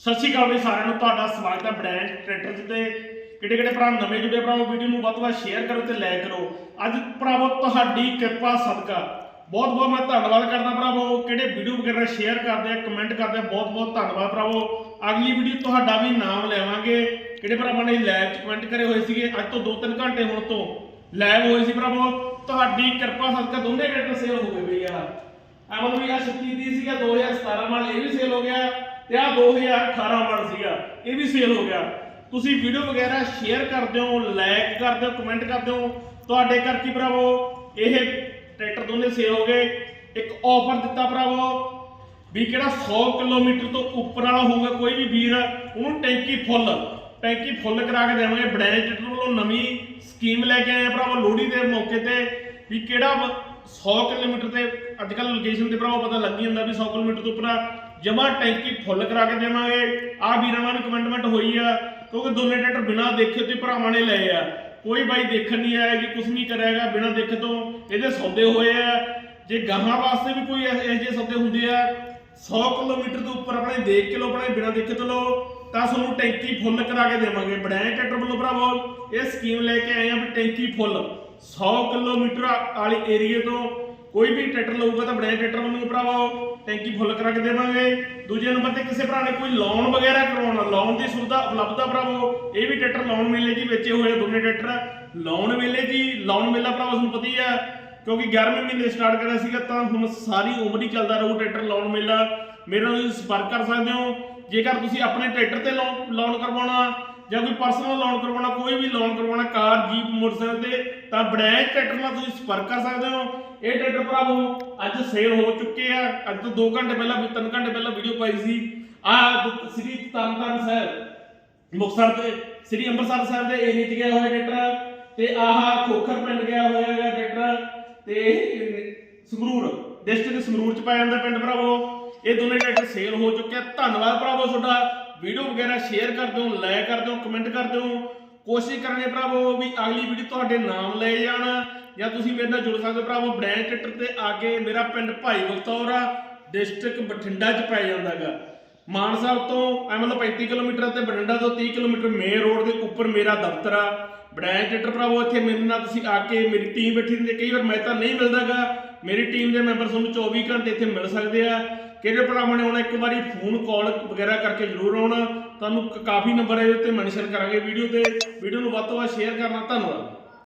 ਸਤਿ ਸ਼੍ਰੀ ਅਕਾਲ ਜੀ ਸਾਰਿਆਂ ਨੂੰ, ਤੁਹਾਡਾ ਸਵਾਗਤ ਹੈ ਬ੍ਰਾਂਡ ਟਰੈਕਟਰ ਤੇ। ਕਿਹੜੇ ਕਿਹੜੇ ਭਰਾ ਨਵੇਂ ਜੁੜੇ ਭਰਾਵੋ ਵੀਡੀਓ ਨੂੰ ਵੱਧ ਤੋਂ ਵੱਧ ਸ਼ੇਅਰ ਕਰੋ ਤੇ ਲਾਈਕ ਕਰੋ। ਅੱਜ ਭਰਾਵੋ, ਤੁਹਾਡੀ ਕਿਰਪਾ ਸਦਕਾ। ਬਹੁਤ ਬਹੁਤ ਮੈਂ ਧੰਨਵਾਦ ਕਰਦਾ ਭਰਾਵੋ, ਕਿਹੜੇ ਵੀਡੀਓ ਵਗੈਰਾ ਸ਼ੇਅਰ ਕਰਦੇ ਆ ਕਮੈਂਟ ਕਰਦੇ ਆ, ਬਹੁਤ ਬਹੁਤ ਧੰਨਵਾਦ ਭਰਾਵੋ। ਅਗਲੀ ਵੀਡੀਓ ਤੁਹਾਡਾ ਵੀ ਨਾਮ ਲੈਵਾਂਗੇ। ਕਿਹੜੇ ਭਰਾਵਾਂ ਨੇ ਲਾਈਵ ਚ ਕਮੈਂਟ ਕਰੇ ਹੋਏ ਸੀਗੇ, ਅੱਜ ਤੋਂ 2-3 ਘੰਟੇ ਹੁਣ ਤੋਂ ਲਾਈਵ ਹੋਏ ਸੀ ਭਰਾਵੋ। ਤੁਹਾਡੀ ਕਿਰਪਾ ਸਦਕਾ ਦੋਨੇ ਟਰੈਕਟਰ ਸੇਲ ਹੋ ਗਏ ਬਈ ਯਾਰ ਆ ਮਤਲਬ ਵੀ ਆ 36 ਦੀ ਸੀਗਾ 2017 ਮਾਡਲ ਇਹ ਵੀ ਸੇਲ ਹੋ ਗਿਆ। ਤੇ ਆ 2018 ਮਾਡਲ ਸੀਗਾ, ਇਹ ਵੀ ਸੇਲ ਹੋ ਗਿਆ। ਤੁਸੀਂ ਵੀਡੀਓ ਵਗੈਰਾ ਸ਼ੇਅਰ ਕਰਦੇ ਹੋ ਲਾਈਕ ਕਰਦੇ ਹੋ ਕਮੈਂਟ ਕਰਦੇ ਹੋ ਤੁਹਾਡੇ ਕਰਕੇ ਭਰਾਵੋ? ਇਹ ਟਰੈਕਟਰ ਦੋਨੇ ਸੇਲ ਹੋ ਗਏ। ਇੱਕ ਆਫਰ ਦਿੱਤਾ ਭਰਾਵੋ ਵੀ ਕਿਹੜਾ 100 ਕਿਲੋਮੀਟਰ ਤੋਂ ਉੱਪਰ ਵਾਲਾ ਹੋਊਗਾ ਕੋਈ ਵੀ ਵੀਰ, ਉਹਨੂੰ ਟੈਂਕੀ ਫੁੱਲ ਟੈਂਕੀ ਫੁੱਲ ਕਰਾ ਕੇ ਦੇਵਾਂਗੇ। ਬ੍ਰਾਂਡ ਟਰੈਕਟਰ ਵੱਲੋਂ ਨਵੀਂ ਸਕੀਮ ਲੈ ਕੇ ਆਏ ਭਰਾਵੋ ਲੋਹੜੀ ਦੇ ਮੌਕੇ ਤੇ ਵੀ ਕਿਹੜਾ ਵਾ 100 ਕਿਲੋਮੀਟਰ ਤੇ, ਅੱਜ ਕੱਲ ਲੋਕੇਸ਼ਨ ਤੇ ਭਰਾਵੋ ਪਤਾ ਲੱਗ ਜਾਂਦਾ ਵੀ 100 ਕਿਲੋਮੀਟਰ ਤੋਂ ਉੱਪਰ ਜਮਾ ਟੈਂਕੀ ਫੁੱਲ ਕਰਾ ਕੇ ਦੇਵਾਂਗੇ। ਆ ਵੀਰਾਂ ਨਾਲ ਵੀ ਕਮੈਂਟਮੈਂਟ ਹੋਈ ਆ, ਕਿਉਂਕਿ ਦੋਨੇ ਟਰੈਕਟਰ ਬਿਨਾਂ ਦੇਖੇ ਤੇ ਭਰਾਵਾਂ ਨੇ ਲਏ ਆ। ਕੋਈ ਬਾਈ ਦੇਖਣ ਨਹੀਂ ਆਇਆ ਕਿ ਕੁਝ ਨਹੀਂ ਕਰਿਆਗਾ ਬਿਨਾਂ ਦੇਖੇ ਤੋਂ ਇਹਦੇ ਸੌਦੇ ਹੋਏ ਆ। ਜੇ ਗਾਹਾਂ ਵਾਸਤੇ ਵੀ ਕੋਈ ਇਹੋ ਜਿਹੇ ਸੌਦੇ ਹੁੰਦੇ ਆ 100 ਕਿਲੋਮੀਟਰ ਤੋਂ ਉੱਪਰ ਆਪਣੇ ਦੇਖ ਕੇ ਲੋ ਆਪਣੇ ਬਿਨਾਂ ਦੇਖੇ ਤੋਂ ਲੋ ਤਾਂ ਤੁਹਾਨੂੰ ਟੈਂਕੀ ਫੁੱਲ ਕਰਾ ਕੇ ਦੇਵਾਂਗੇ। ਬੜਾਏ ਟਰੈਕਟਰ ਵੱਲੋਂ ਭਰਾਵੋ? ਇਹ ਸਕੀਮ ਲੈ ਕੇ ਆਏ ਆ ਵੀ ਟੈਂਕੀ ਫੁੱਲ 100 ਕਿਲੋਮੀਟਰ ਵਾਲੇ ਏਰੀਏ ਤੋਂ ਕੋਈ ਵੀ ਟਰੈਕਟਰ ਲਊਗਾ ਤਾਂ ਬੜਾਏ ਟਰੈਕਟਰ ਵੱਲੋਂ ਭਰਾਵੋ ਟੈਂਕੀ ਫੁੱਲ ਕਰਾ ਕੇ ਦੇਵਾਂਗੇ। ਦੂਜੇ ਨੰਬਰ ਤੇ ਕਿਸੇ ਭਰਾ ਨੇ ਕੋਈ ਲੋਨ ਵਗੈਰਾ ਕਰਵਾਉਣਾ ਲੋਨ ਦੀ ਸੁਵਿਧਾ ਉਪਲਬਧ ਆ ਭਰਾਵੋ। ਇਹ ਵੀ ਟਰੈਕਟਰ ਲੋਨ ਮੇਲੇ ਜੀ ਵੇਚੇ ਹੋਏ ਦੋਨੇ ਟਰੈਕਟਰ। ਲੋਨ ਮੇਲੇ ਜੀ ਲੋਨ ਮੇਲਾ ਭਰਾਵੋ ਤੁਹਾਨੂੰ ਪਤਾ ਹੀ ਆ। ਕਿਉਂਕਿ 11ਵੇਂ ਮਹੀਨੇ ਸਟਾਰਟ ਕਰਿਆ ਸੀਗਾ ਤਾਂ ਹੁਣ ਸਾਰੀ ਉਮਰ ਹੀ ਚੱਲਦਾ ਰਹੂ ਟਰੈਕਟਰ ਲੋਨ ਮੇਲਾ। ਮੇਰੇ ਨਾਲ ਤੁਸੀਂ ਸੰਪਰਕ ਕਰ ਸਕਦੇ ਹੋ। ਜੇਕਰ ਤੁਸੀਂ ਆਪਣੇ ਟਰੈਕਟਰ ਤੇ ਲੋਨ ਲੋਨ ਕਰਵਾਉਣਾ ਜਾਂ ਕੋਈ ਪਰਸਨਲ ਲੋਨ ਕਰਵਾਉਣਾ, ਕੋਈ ਵੀ ਲੋਨ ਕਰਵਾਉਣਾ, ਕਾਰ ਜੀਪ ਮੋਟਰਸਾਈਕਲ ਤੇ, ਤਾਂ ਬ੍ਰਾਂਡ ਟਰੈਕਟਰ ਨਾਲ ਤੁਸੀਂ ਸੰਪਰਕ ਕਰ ਸਕਦੇ ਹੋ। ਇਹ ਟਰੈਕਟਰ ਭਰਾਵੋ, ਅੱਜ ਸੇਲ ਹੋ ਚੁੱਕੇ ਆ। ਅੱਜ ਤੋਂ 2 ਘੰਟੇ ਪਹਿਲਾਂ 3 ਘੰਟੇ ਪਹਿਲਾਂ ਵੀਡੀਓ ਪਾਈ ਸੀ। ਆ ਸ੍ਰੀ ਤਰਨਤਾਰਨ ਸਾਹਿਬ, ਮੁਕਤਸਰ ਤੇ ਸ੍ਰੀ ਅੰਮ੍ਰਿਤਸਰ ਸਾਹਿਬ ਦੇ ਏਰੀਏ 'ਚ ਗਿਆ ਹੋਇਆ ਟਰੈਕਟਰ ਤੇ ਆਹ ਖੋਖਰ ਪਿੰਡ ਗਿਆ ਹੋਇਆ ਹੈਗਾ ਟਰੈਕਟਰ ਤੇ ਇਹ ਸੰਗਰੂਰ ਡਿਸਟ੍ਰਿਕਟ ਸੰਗਰੂਰ 'ਚ ਪਾਇਆ ਜਾਂਦਾ ਪਿੰਡ ਭਰਾਵੋ। ਇਹ ਦੋਨੇ ਟਰੈਕਟਰ ਸੇਲ ਹੋ ਚੁੱਕੇ ਆ। ਧੰਨਵਾਦ ਭਰਾਵੋ ਤੁਹਾਡਾ। ਵੀਡੀਓ ਵਗੈਰਾ ਸ਼ੇਅਰ ਕਰ ਦਿਓ ਲਾਇਕ ਕਰ ਦਿਓ ਕਮੈਂਟ ਕਰ ਦਿਓ। ਕੋਸ਼ਿਸ਼ ਕਰਨੇ ਭਰਾਵੋ ਵੀ ਅਗਲੀ ਵੀਡੀਓ ਤੁਹਾਡੇ ਨਾਮ ਲੈ ਜਾਣ। ਜਾਂ ਤੁਸੀਂ ਮੇਰੇ ਨਾਲ ਜੁੜ ਸਕਦੇ ਹੋ ਭਰਾਵੋ ਬ੍ਰਾਂਡ ਟਰੈਕਟਰ ਤੇ ਆ ਕੇ ਮੇਰਾ ਪਿੰਡ ਭਾਈ ਬਖਤੌਰ ਆ ਡਿਸਟ੍ਰਿਕਟ ਬਠਿੰਡਾ 'ਚ ਪੈ ਜਾਂਦਾਗਾ। ਮਾਨ ਸਾਹਿਬ ਤੋਂ ਐ ਮਤਲਬ 35 ਕਿਲੋਮੀਟਰ ਤੇ ਬਠਿੰਡਾ ਤੋਂ 30 ਕਿਲੋਮੀਟਰ ਮੇਨ ਰੋਡ ਦੇ ਉੱਪਰ ਮੇਰਾ ਦਫ਼ਤਰ ਆ। ਬ੍ਰਾਂਡ ਟਿੱਟਰ ਭਰਾਵੋ, ਇੱਥੇ ਮੇਰੇ ਨਾਲ ਤੁਸੀਂ ਆ ਕੇ ਮੇਰੀ ਟੀਮ ਬੈਠੀ ਹੁੰਦੀ ਕਈ ਵਾਰ ਮੈਂ ਤਾਂ ਨਹੀਂ ਮਿਲਦਾਗਾ। ਮੇਰੀ ਟੀਮ ਦੇ ਮੈਂਬਰ ਤੁਹਾਨੂੰ 24 ਘੰਟੇ ਇੱਥੇ ਮਿਲ ਸਕਦੇ ਆ। ਕਿਹੜੇ ਭਰਾਵਾਂ ਨੇ ਆਉਣਾ ਇੱਕ ਵਾਰੀ ਫੋਨ ਕਾਲ ਵਗੈਰਾ ਕਰਕੇ ਜ਼ਰੂਰ ਆਉਣਾ। ਤੁਹਾਨੂੰ ਕ- ਕਾਫੀ ਨੰਬਰ ਇਹਦੇ ਉੱਤੇ ਮੈਂਸ਼ਨ ਕਰਾਂਗੇ। ਵੀਡੀਓ ਤੇ ਵੀਡੀਓ ਨੂੰ ਵੱਧ ਤੋਂ ਵੱਧ ਸ਼ੇਅਰ ਕਰਨਾ। ਧੰਨਵਾਦ।